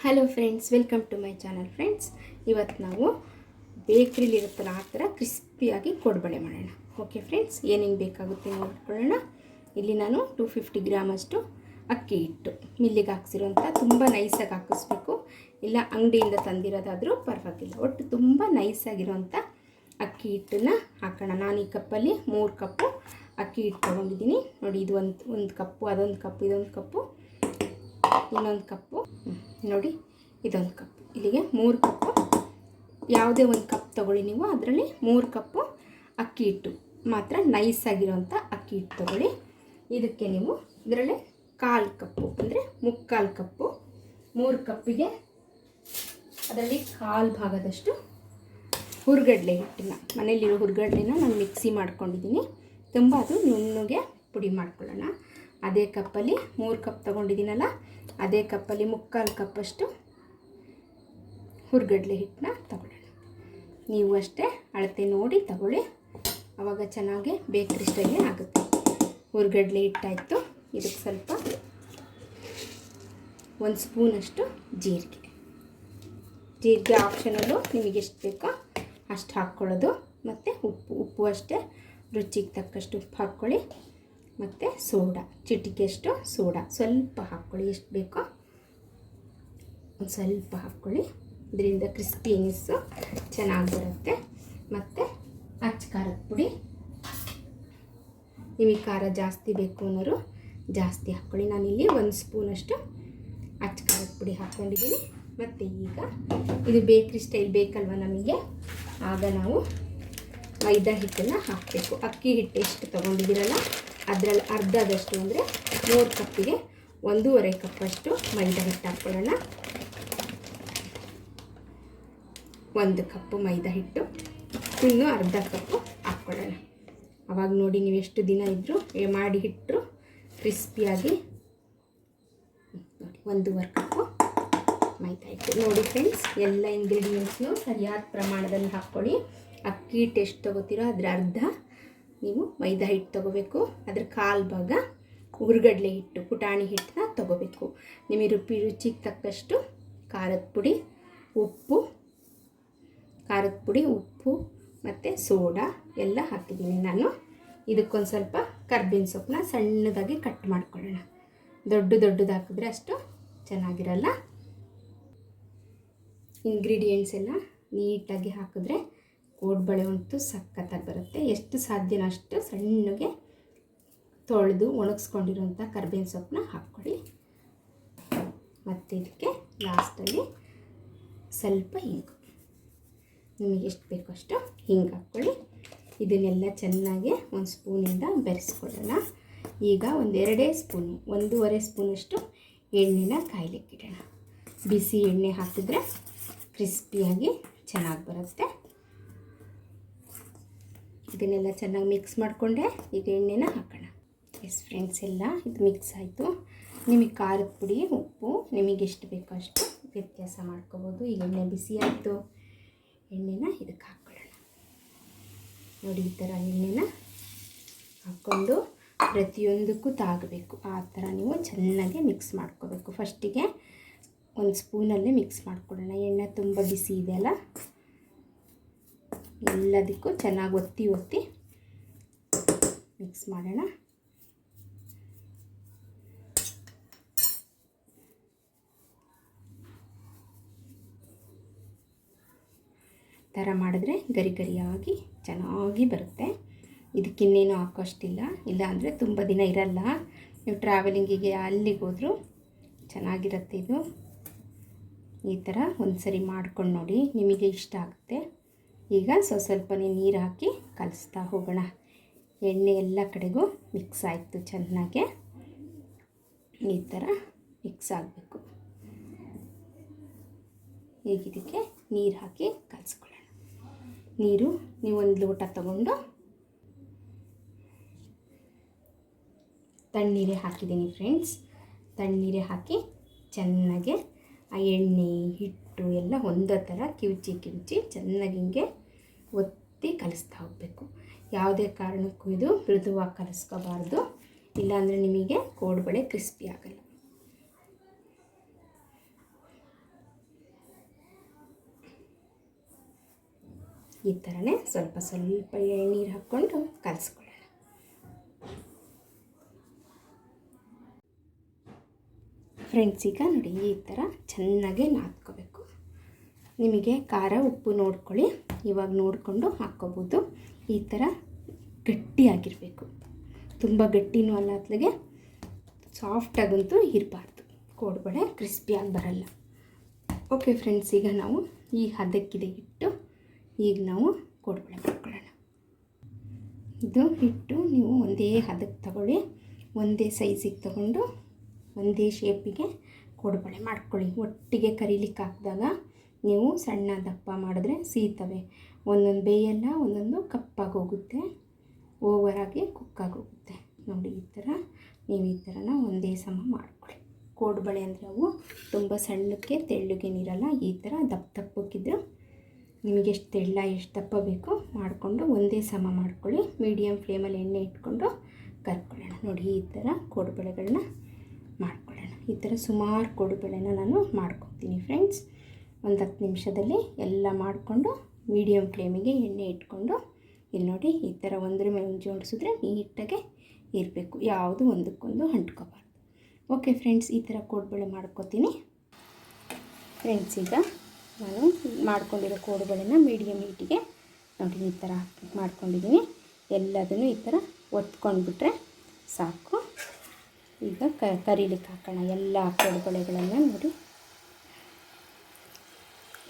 Hello friends welcome to my channel friends ಇವತ್ತು ನಾವು ಬೇಕ್ರಿಲಿರುತ್ತಲ್ಲ ಆ ಥರ ಕ್ರಿಸ್ಪಿಯಾಗಿ ಕೋಡ್ಬಳೆ ಮಾಡೋಣ. ಓಕೆ ಫ್ರೆಂಡ್ಸ್ ಏನೇನು ಬೇಕಾಗುತ್ತೆ ನೋಡ್ಕೊಳ್ಳೋಣ. ಇಲ್ಲಿ ನಾನು ಟೂ ಫಿಫ್ಟಿ ಗ್ರಾಮಷ್ಟು ಅಕ್ಕಿ ಹಿಟ್ಟು. ಮಿಲ್ಲಿಗೆ ಹಾಕ್ಸಿರೋಂಥ ತುಂಬ ನೈಸಾಗಿ ಹಾಕಿಸ್ಬೇಕು. ಇಲ್ಲ, ಅಂಗಡಿಯಿಂದ ತಂದಿರೋದಾದರೂ ಪರವಾಗಿಲ್ಲ. ಒಟ್ಟು ತುಂಬ ನೈಸಾಗಿರೋಂಥ ಅಕ್ಕಿ ಹಿಟ್ಟನ್ನು ಹಾಕೋಣ. ನಾನು ಈ ಕಪ್ಪಲ್ಲಿ ಮೂರು ಕಪ್ಪು ಅಕ್ಕಿ ಹಿಟ್ಟು ತೊಗೊಂಡಿದ್ದೀನಿ. ನೋಡಿ, ಇದು ಒಂದು ಒಂದು ಕಪ್ಪು, ಅದೊಂದು ಕಪ್ಪು, ಇದೊಂದು ಕಪ್ಪು, ಇನ್ನೊಂದು ಕಪ್ಪು. ನೋಡಿ, ಇದೊಂದು ಕಪ್ ಇಲ್ಲಿಗೆ ಮೂರು ಕಪ್ಪು ಯಾವುದೇ ಒಂದು ಕಪ್ ತೊಗೊಳ್ಳಿ ನೀವು, ಅದರಲ್ಲಿ ಮೂರು ಕಪ್ಪು ಅಕ್ಕಿ ಹಿಟ್ಟು. ಮಾತ್ರ ನೈಸ್ ಆಗಿರೋಂಥ ಅಕ್ಕಿ ಹಿಟ್ಟು ತೊಗೊಳ್ಳಿ. ಇದಕ್ಕೆ ನೀವು ಇದರಲ್ಲಿ ಕಾಲು ಕಪ್ಪು ಅಂದರೆ ಮುಕ್ಕಾಲು ಕಪ್ಪು ಮೂರು ಕಪ್ಪಿಗೆ ಅದರಲ್ಲಿ ಕಾಲು ಭಾಗದಷ್ಟು ಹುರ್ಗಡ್ಲೆ ಹಿಟ್ಟನ್ನ ಮನೆಯಲ್ಲಿರೋ ಹುರ್ಗಡ್ಲೆನ ನಾನು ಮಿಕ್ಸಿ ಮಾಡ್ಕೊಂಡಿದ್ದೀನಿ. ತುಂಬ ಅದು ನುಣ್ಣಗೆ ಪುಡಿ ಮಾಡ್ಕೊಳ್ಳೋಣ. ಅದೇ ಕಪ್ಪಲ್ಲಿ ಮೂರು ಕಪ್ ತೊಗೊಂಡಿದ್ದೀನಲ್ಲ, ಅದೇ ಕಪ್ಪಲ್ಲಿ ಮುಕ್ಕಾಲು ಕಪ್ಪಷ್ಟು ಹುರ್ಗಡ್ಲೆ ಹಿಟ್ಟನ್ನ ತಗೊಳ್ಳೋಣ. ನೀವು ಅಷ್ಟೇ ಅಳತೆ ನೋಡಿ ತಗೊಳ್ಳಿ. ಆವಾಗ ಚೆನ್ನಾಗಿ ಬೇಕ್ರಿ ಸ್ಟೈಲೇ ಆಗುತ್ತೆ. ಹುರ್ಗಡ್ಲೆ ಹಿಟ್ಟಾಯಿತು. ಇದಕ್ಕೆ ಸ್ವಲ್ಪ ಒಂದು ಸ್ಪೂನಷ್ಟು ಜೀರಿಗೆ. ಜೀರಿಗೆ ಆಪ್ಷನಲ್ಲು ನಿಮಗೆ ಎಷ್ಟು ಬೇಕೋ ಅಷ್ಟು ಹಾಕ್ಕೊಳ್ಳೋದು. ಮತ್ತು ಉಪ್ಪು ಉಪ್ಪು ಅಷ್ಟೇ ರುಚಿಗೆ ತಕ್ಕಷ್ಟು ಉಪ್ಪು ಹಾಕ್ಕೊಳ್ಳಿ. ಮತ್ತು ಸೋಡಾ ಚಿಟಿಕೆಯಷ್ಟು ಸೋಡಾ. ಸ್ವಲ್ಪ ಹಾಕ್ಕೊಳ್ಳಿ, ಎಷ್ಟು ಬೇಕೋ ಒಂದು ಸ್ವಲ್ಪ ಹಾಕ್ಕೊಳ್ಳಿ. ಇದರಿಂದ ಕ್ರಿಸ್ಪಿನೆಸ್ಸು ಚೆನ್ನಾಗಿ ಬರುತ್ತೆ. ಮತ್ತು ಅಚ್ಚ ಖಾರದ ಪುಡಿ. ನಿಮಗೆ ಖಾರ ಜಾಸ್ತಿ ಬೇಕು ಅನ್ನೋರು ಜಾಸ್ತಿ ಹಾಕ್ಕೊಳ್ಳಿ. ನಾನಿಲ್ಲಿ ಒಂದು ಸ್ಪೂನಷ್ಟು ಅಚ್ಚ ಖಾರದ ಪುಡಿ ಹಾಕ್ಕೊಂಡಿದ್ದೀನಿ. ಮತ್ತು ಈಗ ಇದು ಬೇಕ್ರಿ ಸ್ಟೈಲ್ ಬೇಕಲ್ವ ನಮಗೆ? ಆಗ ನಾವು ಮೈದಾ ಹಿಟ್ಟನ್ನು ಹಾಕಬೇಕು. ಅಕ್ಕಿ ಹಿಟ್ಟು ಎಷ್ಟು ತೊಗೊಂಡಿದ್ದೀರಲ್ಲ? ಅದರಲ್ಲಿ ಅರ್ಧದಷ್ಟು ಅಂದರೆ ಮೂರು ಕಪ್ಪಿಗೆ ಒಂದೂವರೆ ಕಪ್ಪಷ್ಟು ಮೈದಾ ಹಿಟ್ಟು ಹಾಕ್ಕೊಳ್ಳೋಣ. ಒಂದು ಕಪ್ಪು ಮೈದಾ ಹಿಟ್ಟು ಇನ್ನು ಅರ್ಧ ಕಪ್ಪು ಹಾಕ್ಕೊಳ್ಳೋಣ. ಅವಾಗ ನೋಡಿ ನೀವು ಎಷ್ಟು ದಿನ ಇದ್ದರೂ ಮಾಡಿ ಹಿಟ್ಟರು ಕ್ರಿಸ್ಪಿಯಾಗಿ. ನೋಡಿ, ಒಂದೂವರೆ ಕಪ್ಪು ಮೈದಾ ಹಿಟ್ಟು ನೋಡಿ ಫ್ರೆಂಡ್ಸ್ ಎಲ್ಲ ಇಂಗ್ರೀಡಿಯೆಂಟ್ಸ್ನು ಸರಿಯಾದ ಪ್ರಮಾಣದಲ್ಲಿ ಹಾಕ್ಕೊಳ್ಳಿ. ಅಕ್ಕಿ ಹಿಟ್ಟು ಎಷ್ಟು ತೊಗೋತೀರೋ ಅದರ ಅರ್ಧ. ನೀವು ಮೈದಾ ಹಿಟ್ಟು ತೊಗೋಬೇಕು, ಅದ್ರ ಕಾಲು ಭಾಗ ಹುರ್ಗಡ್ಲೆ ಹಿಟ್ಟು, ಪುಟಾಣಿ ಹಿಟ್ಟನ್ನ ತೊಗೋಬೇಕು. ನಿಮಗೆ ರುಪಿ ರುಚಿಗೆ ತಕ್ಕಷ್ಟು ಖಾರದ ಪುಡಿ, ಉಪ್ಪು, ಖಾರದ ಪುಡಿ, ಉಪ್ಪು ಮತ್ತು ಸೋಡಾ ಎಲ್ಲ ಹಾಕಿದ್ದೀನಿ ನಾನು. ಇದಕ್ಕೊಂದು ಸ್ವಲ್ಪ ಕರ್ಬೇವಿನ ಸೊಪ್ಪನ್ನ ಸಣ್ಣದಾಗಿ ಕಟ್ ಮಾಡ್ಕೊಳ್ಳೋಣ. ದೊಡ್ಡ ದೊಡ್ಡದು ಹಾಕಿದ್ರೆ ಅಷ್ಟು ಚೆನ್ನಾಗಿರಲ್ಲ. ಇಂಗ್ರೀಡಿಯೆಂಟ್ಸ್ ಎಲ್ಲ ನೀಟಾಗಿ ಹಾಕಿದ್ರೆ ಕೋಡ್ಬಳೆ ಅಂತೂ ಸಖತ್ತಾಗಿ ಬರುತ್ತೆ. ಎಷ್ಟು ಸಾಧ್ಯನೋ ಅಷ್ಟು ಸಣ್ಣಗೆ ತೊಳೆದು ಒಣಗಿಸ್ಕೊಂಡಿರುವಂಥ ಕರ್ಬೇವಿನ ಸೊಪ್ಪನ್ನ ಹಾಕ್ಕೊಳ್ಳಿ. ಮತ್ತು ಇದಕ್ಕೆ ಲಾಸ್ಟಲ್ಲಿ ಸ್ವಲ್ಪ ಹಿಂಗು. ನಿಮಗೆ ಎಷ್ಟು ಬೇಕೋ ಅಷ್ಟು ಹಿಂಗೆ ಹಾಕ್ಕೊಳ್ಳಿ. ಇದನ್ನೆಲ್ಲ ಚೆನ್ನಾಗಿ ಒಂದು ಸ್ಪೂನಿಂದ ಬೆರೆಸ್ಕೊಡೋಣ ಈಗ ಒಂದೆರಡೇ ಸ್ಪೂನು, ಒಂದೂವರೆ ಸ್ಪೂನಷ್ಟು ಎಣ್ಣೆನ ಕಾಯ್ಲಿಕ್ಕಿಡೋಣ. ಬಿಸಿ ಎಣ್ಣೆ ಹಾಕಿದ್ರೆ ಕ್ರಿಸ್ಪಿಯಾಗಿ ಚೆನ್ನಾಗಿ ಬರುತ್ತೆ. ಇದನ್ನೆಲ್ಲ ಚೆನ್ನಾಗಿ ಮಿಕ್ಸ್ ಮಾಡಿಕೊಂಡೆ, ಈಗ ಎಣ್ಣೆನ ಹಾಕೋಣ. ಎಸ್ ಫ್ರೆಂಡ್ಸ್ ಎಲ್ಲ ಇದು ಮಿಕ್ಸ್ ಆಯಿತು. ನಿಮಗೆ ಖಾರದ ಪುಡಿ, ಉಪ್ಪು, ನಿಮಗೆ ಎಷ್ಟು ಬೇಕೋ ಅಷ್ಟು ವ್ಯತ್ಯಾಸ ಮಾಡ್ಕೋಬೋದು. ಈಗ ಎಣ್ಣೆ ಬಿಸಿ ಆಯಿತು. ಎಣ್ಣೆನ ಇದಕ್ಕೆ ಹಾಕ್ಕೊಳ್ಳೋಣ ನೋಡಿ, ಈ ಥರ ಎಣ್ಣೆನ ಹಾಕ್ಕೊಂಡು ಪ್ರತಿಯೊಂದಕ್ಕೂ ತಾಗಬೇಕು. ಆ ಥರ ನೀವು ಚೆನ್ನಾಗಿ ಮಿಕ್ಸ್ ಮಾಡ್ಕೋಬೇಕು. ಫಸ್ಟಿಗೆ ಒಂದು ಸ್ಪೂನಲ್ಲೇ ಮಿಕ್ಸ್ ಮಾಡ್ಕೊಳ್ಳೋಣ. ಎಣ್ಣೆ ತುಂಬ ಬಿಸಿ ಇದೆಯಲ್ಲ ಎಲ್ಲದಕ್ಕೂ ಚೆನ್ನಾಗಿ ಒತ್ತಿ ಒತ್ತಿ ಮಿಕ್ಸ್ ಮಾಡೋಣ. ಥರ ಮಾಡಿದ್ರೆ ಗರಿ ಗರಿಯಾಗಿ ಚೆನ್ನಾಗಿ ಬರುತ್ತೆ. ಇದಕ್ಕಿನ್ನೇನು ಹಾಕೋಷ್ಟಿಲ್ಲ. ಇಲ್ಲ ಅಂದರೆ ತುಂಬ ದಿನ ಇರಲ್ಲ. ನೀವು ಟ್ರಾವೆಲಿಂಗಿಗೆ ಅಲ್ಲಿಗೆ ಹೋದರೂ ಚೆನ್ನಾಗಿರುತ್ತೆ ಇದು. ಈ ಥರ ಒಂದು ಸರಿ ಮಾಡ್ಕೊಂಡು ನೋಡಿ. ನಿಮಗೆ ಇಷ್ಟ ಆಗುತ್ತೆ. ಈಗ ಸ್ವಲ್ಪ ನೀರು ಹಾಕಿ ಕಲಿಸ್ತಾ ಹೋಗೋಣ. ಎಣ್ಣೆ ಎಲ್ಲ ಕಡೆಗೂ ಮಿಕ್ಸ್ ಆಯಿತು ಚೆನ್ನಾಗೆ. ಈ ಥರ ಮಿಕ್ಸ್ ಆಗಬೇಕು. ಈಗ ಇದಕ್ಕೆ ನೀರು ಹಾಕಿ ಕಲಿಸ್ಕೊಳ್ಳೋಣ. ನೀರು ನೀವು ಒಂದು ಲೋಟ ತಗೊಂಡು ತಣ್ಣೀರೇ ಹಾಕಿದ್ದೀನಿ ಫ್ರೆಂಡ್ಸ್ ತಣ್ಣೀರೇ ಹಾಕಿ ಚೆನ್ನಾಗೆ ಆ ಎಣ್ಣೆ ಹಿಟ್ಟು ಬಿಟ್ಟು ಎಲ್ಲ ಒಂದೇ ಥರ ಕಿವುಚಿ ಕಿವುಚಿ ಚೆನ್ನಾಗಿ ಹಿಂಗೆ ಒತ್ತಿ ಕಲಿಸ್ತಾ ಹೋಗಬೇಕು. ಯಾವುದೇ ಕಾರಣಕ್ಕೂ ಇದು ಮೃದುವಾಗಿ ಕಲಿಸ್ಕೋಬಾರ್ದು. ಇಲ್ಲಾಂದರೆ ನಿಮಗೆ ಕೋಡುಬಳೆ ಕ್ರಿಸ್ಪಿ ಆಗಲ್ಲ. ಈ ಥರನೇ ಸ್ವಲ್ಪ ಸ್ವಲ್ಪ ನೀರು ಹಾಕ್ಕೊಂಡು ಕಲಿಸ್ಕೊಳ್ಳಿ ಫ್ರೆಂಡ್ಸ್, ಈಗ ನೋಡಿ ಈ ಥರ ಚೆನ್ನಾಗಿ ನಾದ್ಕೋಬೇಕು. ನಿಮಗೆ ಖಾರ ಉಪ್ಪು ನೋಡ್ಕೊಳ್ಳಿ. ಇವಾಗ ನೋಡಿಕೊಂಡು ಹಾಕ್ಕೋಬೋದು. ಈ ಥರ ಗಟ್ಟಿಯಾಗಿರಬೇಕು. ತುಂಬ ಗಟ್ಟಿನೂ ಅಲ್ಲ ಅತ್ಲಿಗೆ, ಸಾಫ್ಟಾಗಂತೂ ಇರಬಾರ್ದು. ಕೋಡ್ಬಳೆ ಕ್ರಿಸ್ಪಿಯಾಗಿ ಬರಲ್ಲ. ಓಕೆ ಫ್ರೆಂಡ್ಸ್ ಈಗ ನಾವು ಈ ಹದಕ್ಕಿದೆ ಹಿಟ್ಟು. ಈಗ ನಾವು ಕೋಡ್ಬಳೆ ಮಾಡ್ಕೊಳ್ಳೋಣ. ಇದು ಹಿಟ್ಟು ನೀವು ಒಂದೇ ಹದಕ್ಕೆ ತಗೊಳ್ಳಿ. ಒಂದೇ ಸೈಜಿಗೆ ತಗೊಂಡು ಒಂದೇ ಶೇಪಿಗೆ ಕೋಡ್ಬಳೆ ಮಾಡ್ಕೊಳ್ಳಿ. ಒಟ್ಟಿಗೆ ಕರೀಲಿಕ್ಕೆ ಹಾಕಿದಾಗ ನೀವು ಸಣ್ಣ ದಪ್ಪ ಮಾಡಿದ್ರೆ ಸೀತವೆ. ಒಂದೊಂದು ಬೇಯೆಲ್ಲ ಒಂದೊಂದು ಕಪ್ಪಾಗಿ ಹೋಗುತ್ತೆ. ಓವರಾಗಿ ಕುಕ್ಕಾಗಿ ಹೋಗುತ್ತೆ. ನೋಡಿ ಈ ಥರ ನೀವು ಈ ಥರನ ಒಂದೇ ಸಮ ಮಾಡಿಕೊಳ್ಳಿ. ಕೋಡ್ಬಳೆ ಅಂದರೆ ಅವು ತುಂಬ ಸಣ್ಣಕ್ಕೆ ತೆಳ್ಳಗೇನಿರಲ್ಲ ಈ ಥರ ದಪ್ಪ ದಪ್ಪಕ್ಕಿದ್ರು ನಿಮಗೆ ಎಷ್ಟು ತೆಳ್ಳ ಎಷ್ಟು ದಪ್ಪ ಬೇಕೋ ಮಾಡಿಕೊಂಡು ಒಂದೇ ಸಮ ಮಾಡ್ಕೊಳ್ಳಿ. ಮೀಡಿಯಮ್ ಫ್ಲೇಮಲ್ಲಿ ಎಣ್ಣೆ ಇಟ್ಕೊಂಡು ಕರ್ಕೊಳ್ಳೋಣ. ನೋಡಿ ಈ ಥರ ಕೋಡುಬಳೆಗಳನ್ನ ಮಾಡ್ಕೊಳ್ಳೋಣ. ಈ ಥರ ಸುಮಾರು ಕೋಡುಬಳೆನ ನಾನು ಮಾಡ್ಕೊತೀನಿ ಫ್ರೆಂಡ್ಸ್. ಒಂದು ಹತ್ತು ನಿಮಿಷದಲ್ಲಿ ಎಲ್ಲ ಮಾಡಿಕೊಂಡು ಮೀಡಿಯಮ್ ಫ್ಲೇಮಿಗೆ ಎಣ್ಣೆ ಇಟ್ಕೊಂಡು ಇಲ್ಲಿ ನೋಡಿ ಈ ಥರ ಒಂದ್ರ ಮೇಲೆ ಜೋಡಿಸಿದ್ರೆ ನೀಟಾಗೆ ಇರಬೇಕು. ಯಾವುದು ಒಂದಕ್ಕೊಂದು ಅಂಟ್ಕೋಬಾರ್ದು. ಓಕೆ ಫ್ರೆಂಡ್ಸ್ ಈ ಥರ ಕೋಡುಬಳೆ ಮಾಡ್ಕೋತೀನಿ. ಫ್ರೆಂಡ್ಸ್ ಈಗ ನಾನು ಮಾಡ್ಕೊಂಡಿರೋ ಕೋಡುಬಳೆನ ಮೀಡಿಯಮ್ ಹೀಟಿಗೆ ನೋಡಿ ಈ ಥರ ಮಾಡ್ಕೊಂಡಿದ್ದೀನಿ ಎಲ್ಲದನ್ನು ಈ ಥರ ಒತ್ಕೊಂಡ್ಬಿಟ್ರೆ ಸಾಕು. ಈಗ ಕರೀಲಿಕ್ಕೆ ಹಾಕೋಣ. ಎಲ್ಲ ಕೋಡುಬಳೆಗಳನ್ನು ನೋಡಿ.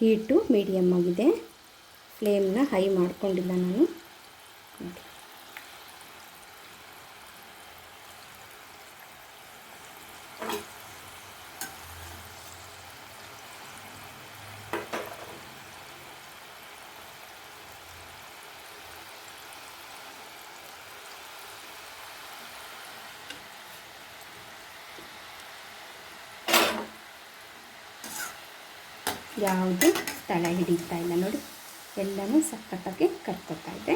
ಹೀಟು ಮೀಡಿಯಮ್ ಆಗಿದೆ. ಫ್ಲೇಮ್ನ ಹೈ ಮಾಡಿಕೊಂಡಿಲ್ಲ ನಾನು. ಯಾವುದು ತಳ ಹಿಡಿತಾ ಇಲ್ಲ ನೋಡಿ. ಎಲ್ಲನೂ ಸಖತ್ತಾಗಿ ಕರ್ಕೋತಾ ಇದೆ.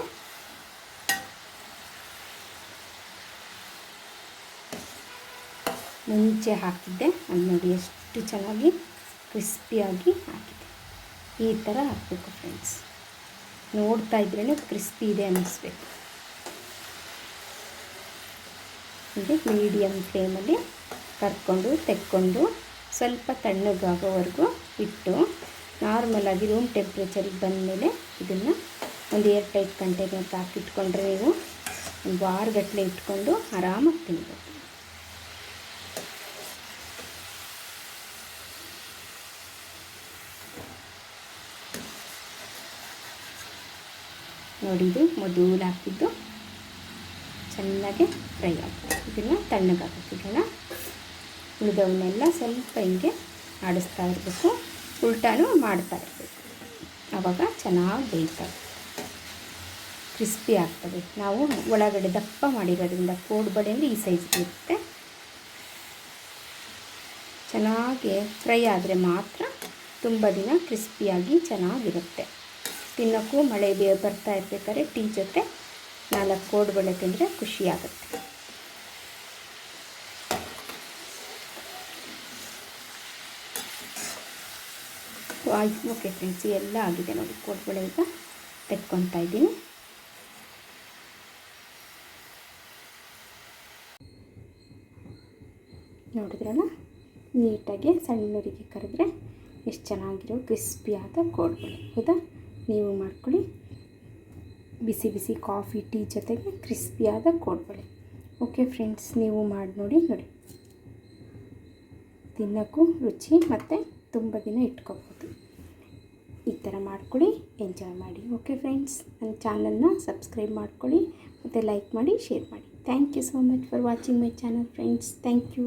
ಮುಂಚೆ ಹಾಕಿದ್ದೆ, ಅದು ನೋಡಿ ಎಷ್ಟು ಚೆನ್ನಾಗಿ ಕ್ರಿಸ್ಪಿಯಾಗಿ ಹಾಕಿದೆ ಈ ಥರ ಹಾಕಬೇಕು ಫ್ರೆಂಡ್ಸ್ ನೋಡ್ತಾ ಇದ್ರೇ ಕ್ರಿಸ್ಪಿ ಇದೆ ಅನ್ನಿಸ್ಬೇಕು. ಹೀಗೆ ಮೀಡಿಯಮ್ ಫ್ಲೇಮಲ್ಲಿ ಕರ್ಕೊಂಡು, ತೆಕ್ಕೊಂಡು ಸ್ವಲ್ಪ ತಣ್ಣಗಾಗೋವರೆಗೂ ಇಟ್ಟು ನಾರ್ಮಲಾಗಿ ರೂಮ್ ಟೆಂಪ್ರೇಚರಿಗೆ ಬಂದಮೇಲೆ ಇದನ್ನು ಒಂದು ಏರ್ ಟೈಟ್ ಕಂಟೈನರ್ಗೆ ಹಾಕಿಟ್ಕೊಂಡ್ರೆ ನೀವು ಒಂದು ವಾರಗಟ್ಟಲೆ ಇಟ್ಕೊಂಡು ಆರಾಮಾಗಿ ತಿನ್ಬೋದು. ನೋಡಿ ಇದು ಮೊದಲು ಹಾಕಿದ್ದು ಚೆನ್ನಾಗಿ ಫ್ರೈ ಆಗ್ತದೆ ಇದನ್ನು ತಣ್ಣಗಾಕಿಡೋಣ ಉಳಿದವನ್ನೆಲ್ಲ ಸ್ವಲ್ಪ ಹಿಂಗೆ ಆಡಿಸ್ತಾ ಇರಬೇಕು. ಉಲ್ಟಾನು ಮಾಡ್ತಾ ಇರಬೇಕು. ಆವಾಗ ಚೆನ್ನಾಗಿ ಬೇಯ್ತವೆ ಕ್ರಿಸ್ಪಿ ಆಗ್ತದೆ. ನಾವು ಒಳಗಡೆ ದಪ್ಪ ಮಾಡಿರೋದ್ರಿಂದ ಕೋಡುಬಳೆಯಲ್ಲಿ ಈ ಸೈಜ್ ಇರುತ್ತೆ. ಚೆನ್ನಾಗಿ ಫ್ರೈ ಆದರೆ ಮಾತ್ರ ತುಂಬ ದಿನ ಕ್ರಿಸ್ಪಿಯಾಗಿ ಚೆನ್ನಾಗಿರುತ್ತೆ. ತಿನ್ನೋಕ್ಕೂ ಮಳೆ ಬೇ ಬರ್ತಾ ಇರ್ಬೇಕಾದ್ರೆ ಟೀ ಜೊತೆ ನಾಲ್ಕು ಕೋಡ್ಬಳೆ ತಿಂದರೆ ಖುಷಿಯಾಗುತ್ತೆ ಓಕೆ ಫ್ರೆಂಡ್ಸ್ ಎಲ್ಲ ಆಗಿದೆ ನೋಡಿ ಕೋಟ್ಬಳೆ ಈಗ ತೆಕ್ಕೊತಾ ಇದ್ದೀನಿ. ನೋಡಿದ್ರಲ್ಲ? ನೀಟಾಗಿ ಸಣ್ಣವರಿಗೆ ಕರೆದ್ರೆ ಎಷ್ಟು ಚೆನ್ನಾಗಿರೋ ಕ್ರಿಸ್ಪಿಯಾದ ಕೋಡ್ಬಳೆ ಹೌದಾ? ನೀವು ಮಾಡ್ಕೊಳ್ಳಿ. ಬಿಸಿ ಬಿಸಿ ಕಾಫಿ ಟೀ ಜೊತೆಗೆ ಕ್ರಿಸ್ಪಿಯಾದ ಕೋಡ್ಬಳೆ ಓಕೆ ಫ್ರೆಂಡ್ಸ್ ನೀವು ಮಾಡಿ ನೋಡಿ ನೋಡಿ. ತಿನ್ನೋಕ್ಕೂ ರುಚಿ ಮತ್ತು ತುಂಬ ದಿನ ಇಟ್ಕೋಬೋದು. ಈ ಥರ ಮಾಡ್ಕೊಳ್ಳಿ ಎಂಜಾಯ್ ಮಾಡಿ. ಓಕೆ ಫ್ರೆಂಡ್ಸ್ ನನ್ನ ಚಾನಲ್ನ ಸಬ್ಸ್ಕ್ರೈಬ್ ಮಾಡ್ಕೊಳ್ಳಿ, ಮತ್ತು ಲೈಕ್ ಮಾಡಿ ಶೇರ್ ಮಾಡಿ. Thank you so much for watching my channel friends thank you